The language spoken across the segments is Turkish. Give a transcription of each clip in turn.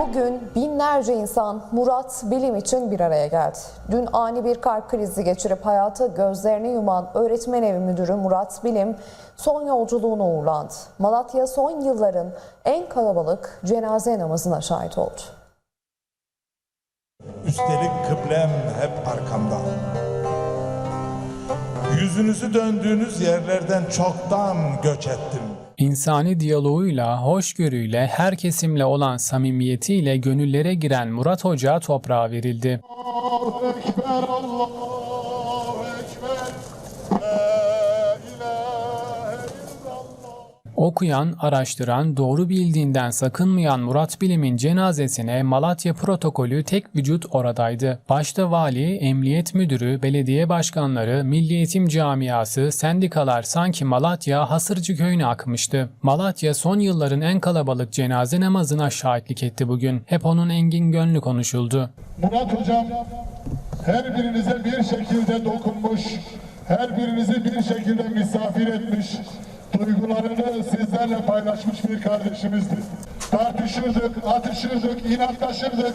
Bugün binlerce insan Murat Bilim için bir araya geldi. Dün ani bir kalp krizi geçirip hayatı gözlerini yuman öğretmen evi müdürü Murat Bilim son yolculuğuna uğurlandı. Malatya son yılların en kalabalık cenaze namazına şahit oldu. Üstelik kıblem hep arkamda. Yüzünüzü döndüğünüz yerlerden çoktan göç ettim. İnsani diyaloğuyla, hoşgörüyle, her kesimle olan samimiyetiyle gönüllere giren Murat Hoca toprağa verildi. Ekber, Okuyan, araştıran, doğru bildiğinden sakınmayan Murat Bilim'in cenazesine Malatya protokolü tek vücut oradaydı. Başta vali, emniyet müdürü, belediye başkanları, milli eğitim camiası, sendikalar sanki Malatya Hasırcı köyüne akmıştı. Malatya son yılların en kalabalık cenaze namazına şahitlik etti bugün. Hep onun engin gönlü konuşuldu. Murat Hocam her birinize bir şekilde dokunmuş, her birinizi bir şekilde misafir etmiş, duygularını sizlerle paylaşmış bir kardeşimizdi. Tartışırdık, atışırdık, inatlaşırdık,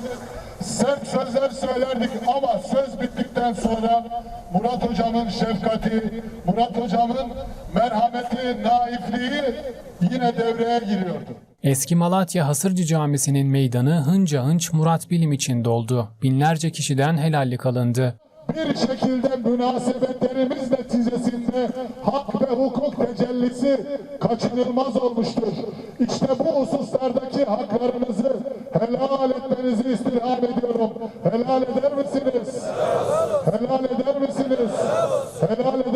sert sözler söylerdik ama söz bittikten sonra Murat Hocam'ın şefkati, Murat Hocam'ın merhameti, naifliği yine devreye giriyordu. Eski Malatya Hasırcı Camisi'nin meydanı hınca hınç Murat Bilim için doldu. Binlerce kişiden helallik alındı. Bir şekilde münasebetlerimiz neticesinde hak ve hukuk tecellisi kaçınılmaz olmuştur. İşte bu hususlardaki haklarınızı helal etmenizi istirham ediyorum. Helal eder misiniz? Helal eder misiniz? Helal eder?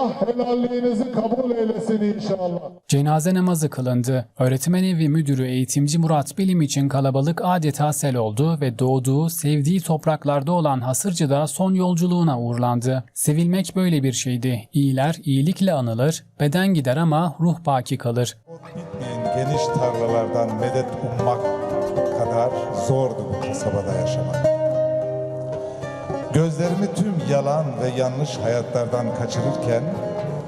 Allah helalliğinizi kabul eylesin inşallah. Cenaze namazı kılındı. Öğretmen evi müdürü eğitimci Murat Bilim için kalabalık adeta sel oldu ve doğduğu, sevdiği topraklarda olan Hasırcı'da son yolculuğuna uğurlandı. Sevilmek böyle bir şeydi. İyiler iyilikle anılır, beden gider ama ruh baki kalır. Bitmeyen geniş tarlalardan medet ummak kadar zordu bu kasabada yaşamak. Gözlerimi tüm yalan ve yanlış hayatlardan kaçırırken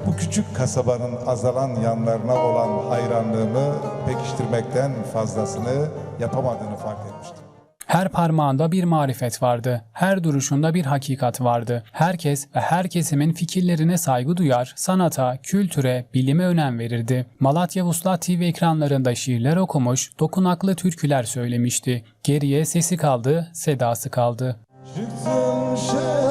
bu küçük kasabanın azalan yanlarına olan hayranlığımı pekiştirmekten fazlasını yapamadığını fark etmiştim. Her parmağında bir marifet vardı. Her duruşunda bir hakikat vardı. Herkes ve her kesimin fikirlerine saygı duyar, sanata, kültüre, bilime önem verirdi. Malatya Vuslat TV ekranlarında şiirler okumuş, dokunaklı türküler söylemişti. Geriye sesi kaldı, sedası kaldı. 是怎生？